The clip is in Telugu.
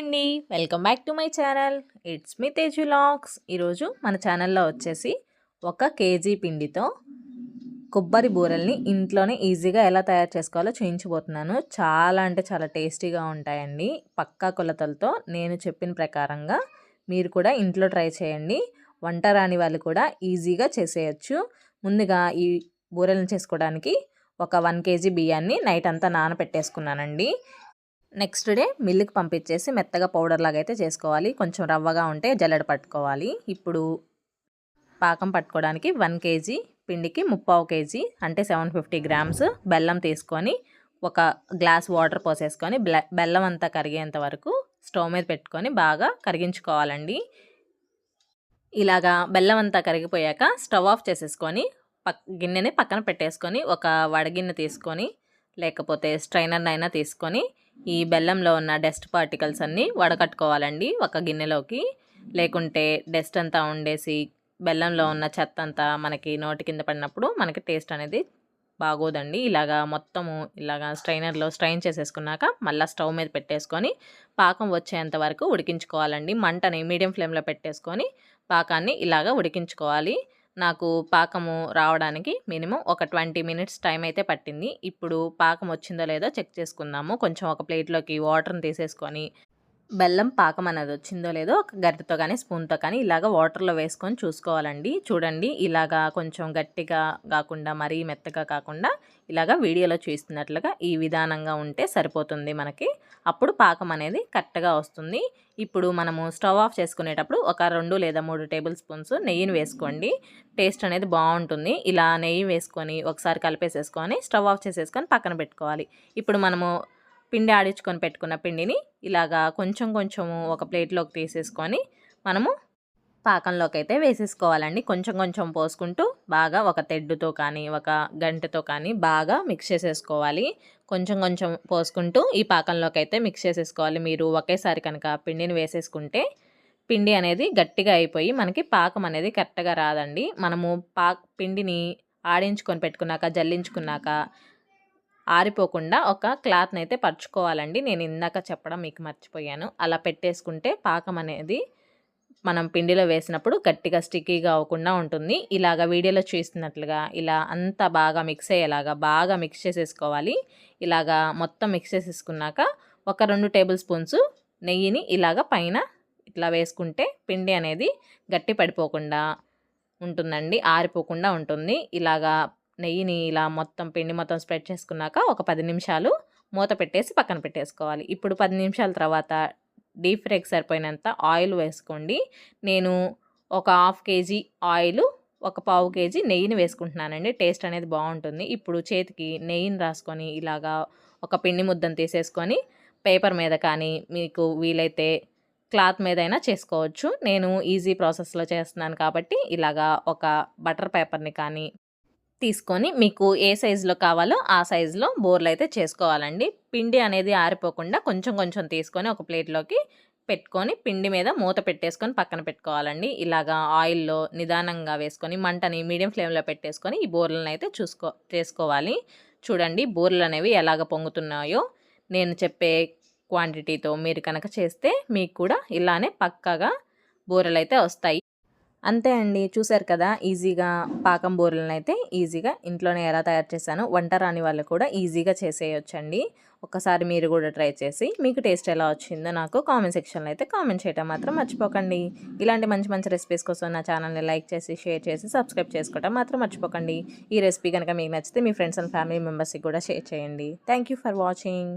అండి. Welcome back to my channel. It's me Teju Lax. ఈరోజు మన ఛానల్లో వచ్చేసి ఒక కేజీ పిండితో కొబ్బరి బూరెల్ని ఇంట్లోనే ఈజీగా ఎలా తయారు చేసుకోవాలో చూయించబోతున్నాను. చాలా అంటే చాలా టేస్టీగా ఉంటాయండి. పక్కా కొలతలతో నేను చెప్పిన ప్రకారంగా మీరు కూడా ఇంట్లో ట్రై చేయండి. వంట రాని వాళ్ళు కూడా ఈజీగా చేసేయచ్చు. ముందుగా ఈ బూరెలను చేసుకోవడానికి ఒక వన్ కేజీ బియ్యాన్ని నైట్ అంతా నానబెట్టేసుకున్నానండి. నెక్స్ట్ డే మిల్లుకి పంపించేసి మెత్తగా పౌడర్ లాగా అయితే చేసుకోవాలి. కొంచెం రవ్వగా ఉంటే జల్లెడ పట్టుకోవాలి. ఇప్పుడు పాకం పట్టుకోవడానికి వన్ కేజీ పిండికి ముప్పావు కేజీ అంటే సెవెన్ ఫిఫ్టీ గ్రామ్స్ బెల్లం తీసుకొని ఒక గ్లాస్ వాటర్ పోసేసుకొని బెల్లం అంతా కరిగేంత వరకు స్టవ్ మీద పెట్టుకొని బాగా కరిగించుకోవాలండి. ఇలాగా బెల్లం అంతా కరిగిపోయాక స్టవ్ ఆఫ్ చేసేసుకొని పక్ గిన్నెని పక్కన పెట్టేసుకొని ఒక వడగిన్నె తీసుకొని లేకపోతే స్ట్రైనర్నైనా తీసుకొని ఈ బెల్లంలో ఉన్న డస్ట్ పార్టికల్స్ అన్నీ వడకట్టుకోవాలండి ఒక గిన్నెలోకి. లేకుంటే డస్ట్ అంతా ఉండేసి బెల్లంలో ఉన్న చెత్త అంతా మనకి నోటి కింద పడినప్పుడు మనకి టేస్ట్ అనేది బాగోదండి. ఇలాగా మొత్తము ఇలాగా స్ట్రైనర్లో స్ట్రైన్ చేసేసుకున్నాక మళ్ళీ స్టవ్ మీద పెట్టేసుకొని పాకం వచ్చేంత వరకు ఉడికించుకోవాలండి. మంటని మీడియం ఫ్లేమ్లో పెట్టేసుకొని పాకాన్ని ఇలాగా ఉడికించుకోవాలి. నాకు పాకము రావడానికి మినిమం ఒక ట్వంటీ మినిట్స్ టైం అయితే పట్టింది. ఇప్పుడు పాకం వచ్చిందో లేదో చెక్ చేసుకుందాము. కొంచెం ఒక ప్లేట్లోకి వాటర్ని తీసేసుకొని బెల్లం పాకం అనేది వచ్చిందో లేదో ఒక గరిటతో కానీ స్పూన్తో కానీ ఇలాగ వాటర్లో వేసుకొని చూసుకోవాలండి. చూడండి ఇలాగా కొంచెం గట్టిగా కాకుండా మరీ మెత్తగా కాకుండా ఇలాగా వీడియోలో చూస్తున్నట్లుగా ఈ విధానంగా ఉంటే సరిపోతుంది మనకి. అప్పుడు పాకం అనేది కరెక్ట్గా వస్తుంది. ఇప్పుడు మనము స్టవ్ ఆఫ్ చేసుకునేటప్పుడు ఒక రెండు లేదా మూడు టేబుల్ స్పూన్స్ నెయ్యిని వేసుకోండి. టేస్ట్ అనేది బాగుంటుంది. ఇలా నెయ్యి వేసుకొని ఒకసారి కలిపేసేసుకొని స్టవ్ ఆఫ్ చేసేసుకొని పక్కన పెట్టుకోవాలి. ఇప్పుడు మనము పిండి ఆడించుకొని పెట్టుకున్న పిండిని ఇలాగా కొంచెం కొంచెము ఒక ప్లేట్లోకి తీసేసుకొని మనము పాకంలోకి అయితే వేసేసుకోవాలండి. కొంచెం కొంచెం పోసుకుంటూ బాగా ఒక తెడ్డుతో కానీ ఒక గంటతో కానీ బాగా మిక్స్ చేసేసుకోవాలి. కొంచెం కొంచెం పోసుకుంటూ ఈ పాకంలోకి అయితే మిక్స్ చేసేసుకోవాలి. మీరు ఒకేసారి కనుక పిండిని వేసేసుకుంటే పిండి అనేది గట్టిగా అయిపోయి మనకి పాకం అనేది కరెక్ట్గా రాదండి. మనము పా పిండిని ఆడించుకొని పెట్టుకున్నాక జల్లించుకున్నాక ఆరిపోకుండా ఒక క్లాత్ని అయితే పరుచుకోవాలండి. నేను ఇందాక చెప్పడం మీకు మర్చిపోయాను. అలా పెట్టేసుకుంటే పాకం అనేది మనం పిండిలో వేసినప్పుడు గట్టిగా స్టిక్కీగా అవ్వకుండా ఉంటుంది. ఇలాగ వీడియోలో చూస్తున్నట్లుగా ఇలా అంతా బాగా మిక్స్ అయ్యేలాగా బాగా మిక్స్ చేసేసుకోవాలి. ఇలాగా మొత్తం మిక్స్ చేసేసుకున్నాక ఒక రెండు టేబుల్ స్పూన్స్ నెయ్యిని ఇలాగ పైన ఇట్లా వేసుకుంటే పిండి అనేది గట్టి పడిపోకుండా ఉంటుందండి ఆరిపోకుండా ఉంటుంది. ఇలాగా నెయ్యిని ఇలా మొత్తం పిండి మొత్తం స్ప్రెడ్ చేసుకున్నాక ఒక పది నిమిషాలు మూత పెట్టేసి పక్కన పెట్టేసుకోవాలి. ఇప్పుడు పది నిమిషాల తర్వాత డీప్ ఫ్రైకి సరిపోయినంత ఆయిల్ వేసుకోండి. నేను ఒక హాఫ్ కేజీ ఆయిల్ ఒక పావు కేజీ నెయ్యిని వేసుకుంటున్నానండి. టేస్ట్ అనేది బాగుంటుంది. ఇప్పుడు చేతికి నెయ్యిని రాసుకొని ఇలాగా ఒక పిండి ముద్దను తీసేసుకొని పేపర్ మీద కానీ మీకు వీలైతే క్లాత్ మీద అయినా చేసుకోవచ్చు. నేను ఈజీ ప్రాసెస్లో చేస్తున్నాను కాబట్టి ఇలాగా ఒక బటర్ పేపర్ని కానీ తీసుకొని మీకు ఏ సైజులో కావాలో ఆ సైజులో బోర్లు అయితే చేసుకోవాలండి. పిండి అనేది ఆరిపోకుండా కొంచెం కొంచెం తీసుకొని ఒక ప్లేట్లోకి పెట్టుకొని పిండి మీద మూత పెట్టేసుకొని పక్కన పెట్టుకోవాలండి. ఇలాగా ఆయిల్లో నిదానంగా వేసుకొని మంటని మీడియం ఫ్లేమ్లో పెట్టేసుకొని ఈ బోర్లను అయితే చూసుకో చేసుకోవాలి. చూడండి బోర్లు అనేవి ఎలాగ పొంగుతున్నాయో. నేను చెప్పే క్వాంటిటీతో మీరు కనుక చేస్తే మీకు కూడా ఇలానే పక్కగా బూరెలు అయితే వస్తాయి. అంతే అండి. చూసారు కదా ఈజీగా పాకం బూరెలను అయితే ఈజీగా ఇంట్లోనే ఎలా తయారు చేశాను వంట రాని వాళ్ళు కూడా ఈజీగా చేసేయొచ్చండి. ఒకసారి మీరు కూడా ట్రై చేసి మీకు టేస్ట్ ఎలా వచ్చిందో నాకు కామెంట్ సెక్షన్లో అయితే కామెంట్ చేయటం మాత్రం మర్చిపోకండి. ఇలాంటి మంచి మంచి రెసిపీస్ కోసం నా ఛానల్ని లైక్ చేసి షేర్ చేసి సబ్స్క్రైబ్ చేసుకోవటం మాత్రం మర్చిపోకండి. ఈ రెసిపీ కనుక మీకు నచ్చితే మీ ఫ్రెండ్స్ అండ్ ఫ్యామిలీ మెంబర్స్కి కూడా షేర్ చేయండి. Thank for watching.